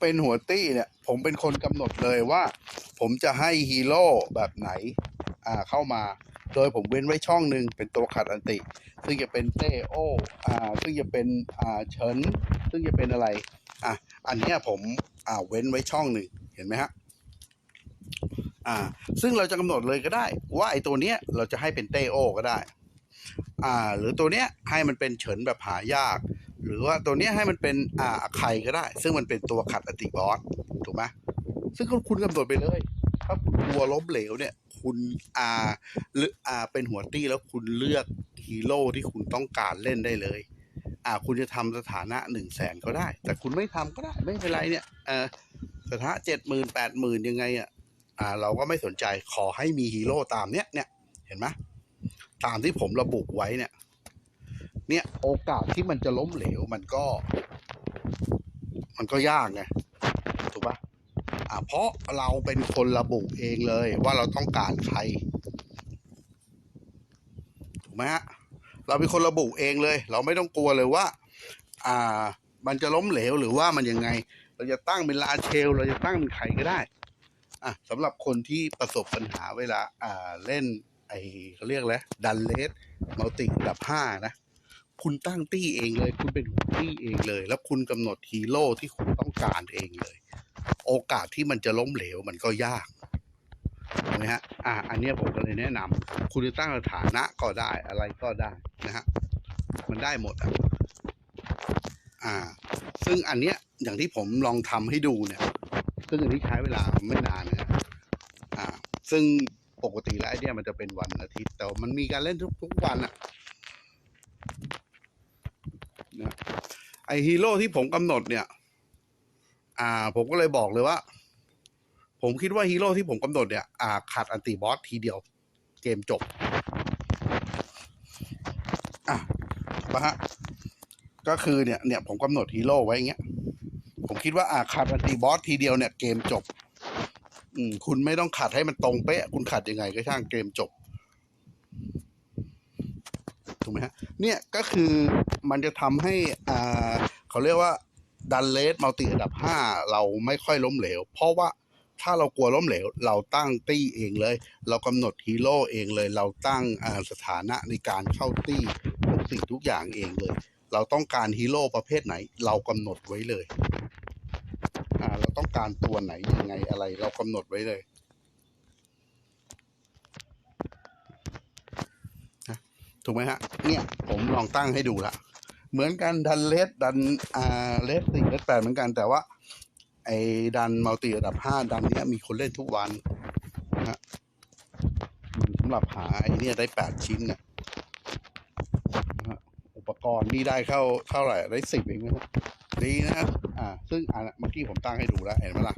เป็นหัวตี้เนี่ย ผมเป็นคนกำหนดเลยว่า ผมจะให้ฮีโร่แบบไหนอ่าเข้ามา โดยผมเว้นไว้ช่องหนึ่งเป็นตัวขัดอันติ ซึ่งจะเป็นเต้โออ่าซึ่งจะเป็นอ่าเฉินซึ่งจะเป็นอะไรอะอันเนี้ยผมอ่าเว้นไว้ช่องหนึ่งเห็นไหมฮะอ่า ซึ่งเราจะกำหนดเลยก็ได้ ว่าไอ้ตัวเนี้ยเราจะให้เป็นเต้โอก็ได้ อ่า หรือตัวเนี้ยให้มันเป็นเฉินแบบหายาก หรือว่าตัวเนี้ยให้มันเป็นอ่าไข่ก็ได้ ซึ่งมันเป็นตัวขัดอติบอสถูกไหมซึ่งคุณกำหนดไปเลย ถ้าคุณกลัวล้มเหลวเนี่ย คุณอ่าหรืออ่าเป็นหัวตี้แล้วคุณเลือกฮีโร่ที่คุณต้องการเล่นได้เลย อ่า คุณจะทำสถานะหนึ่งแสนก็ได้ แต่คุณไม่ทำก็ได้ไม่เป็นไรเนี่ยเออสถานะเจ็ดหมื่นแปดหมื่นยังไงอะอ่า เราก็ไม่สนใจขอให้มีฮีโร่ตามเนี้ยเนี่ยเห็นไหมตามที่ผมระบุไว้เนี่ย เนี่ยโอกาสที่มันจะล้มเหลวมันก็ มันก็ยากไงถูกปะอ่าเพราะเราเป็นคนระบุเองเลยว่าเราต้องการใคร ถูกไหมฮะเราเป็นคนระบุเองเลย เราไม่ต้องกลัวเลยว่า อ่า มันจะล้มเหลวหรือว่ามันยังไง เราจะตั้งเป็นลาเชล เราจะตั้งเป็นใครก็ได้อะสำหรับคนที่ประสบปัญหาเวลา อ่าเล่นไอเขาเรียกแล้วดันเลสมัลติระดับห้านะ คุณตั้งตี้เองเลย คุณเป็นหัวตี้เองเลย แล้วคุณกำหนดฮีโร่ที่คุณต้องการเองเลย โอกาสที่มันจะล้มเหลวมันก็ยากถูกไหมฮะอ่าอันเนี้ยผมก็เลยแนะนำคุณจะตั้งสถานะก็ได้อะไรก็ได้นะฮะมันได้หมดอะอ่า ซึ่งอันเนี้ยอย่างที่ผมลองทำให้ดูเนี่ย ซึ่งอันนี้ใช้เวลาไม่นานนะฮะอ่า ซึ่งปกติแล้วไอเนี่ยมันจะเป็นวันอาทิตย์ แต่มันมีการเล่นทุกทุกวันอะ นะไอฮีโร่ที่ผมกำหนดเนี่ย อ่า ผมก็เลยบอกเลยว่า ผมคิดว่าฮีโร่ที่ผมกำหนดเนี่ย อ่า ขาดอันติบอสทีเดียว เกมจบ อะมาฮะ ก็คือเนี่ย เนี่ยผมกำหนดฮีโร่ไว้อย่างเงี้ย ผมคิดว่าอ่าขาดอันติบอสทีเดียวเนี่ย เกมจบ อืม คุณไม่ต้องขัดให้มันตรงเป๊ะ คุณขัดยังไงก็ช่างเกมจบ ถูกไหมฮะเนี่ยก็คือมันจะทำให้อ่าเขาเรียกว่าดันเลสมัลติอันดับห้าเราไม่ค่อยล้มเหลว เพราะว่าถ้าเรากลัวล้มเหลว เราตั้งตี้เองเลย เรากำหนดฮีโร่เองเลย เราตั้งสถานะในการเข้าตี้ทุกสิ่งทุกอย่างเองเลย เราต้องการฮีโร่ประเภทไหน เรากำหนดไว้เลย เราต้องการตัวไหนยังไงอะไร เรากำหนดไว้เลย ถูกไหมฮะ เนี่ยผมลองตั้งให้ดูละเหมือนกันดันเลสดันอ่าเลสสี่เลสแปดเหมือนกันแต่ว่าไอ้ดันมัลติระดับห้าดันเนี้ยมีคนเล่นทุกวันนะฮะมันสำหรับหาไอ้เนี่ยได้แปดชิ้นเนี่ยอุปกรณ์นี่ได้เข้าเท่าไหร่ได้สิบเองไหมฮะดีนะฮะอ่า ซึ่งอ่าเมื่อกี้ผมตั้งให้ดูแล้วเห็นไหมล่ะ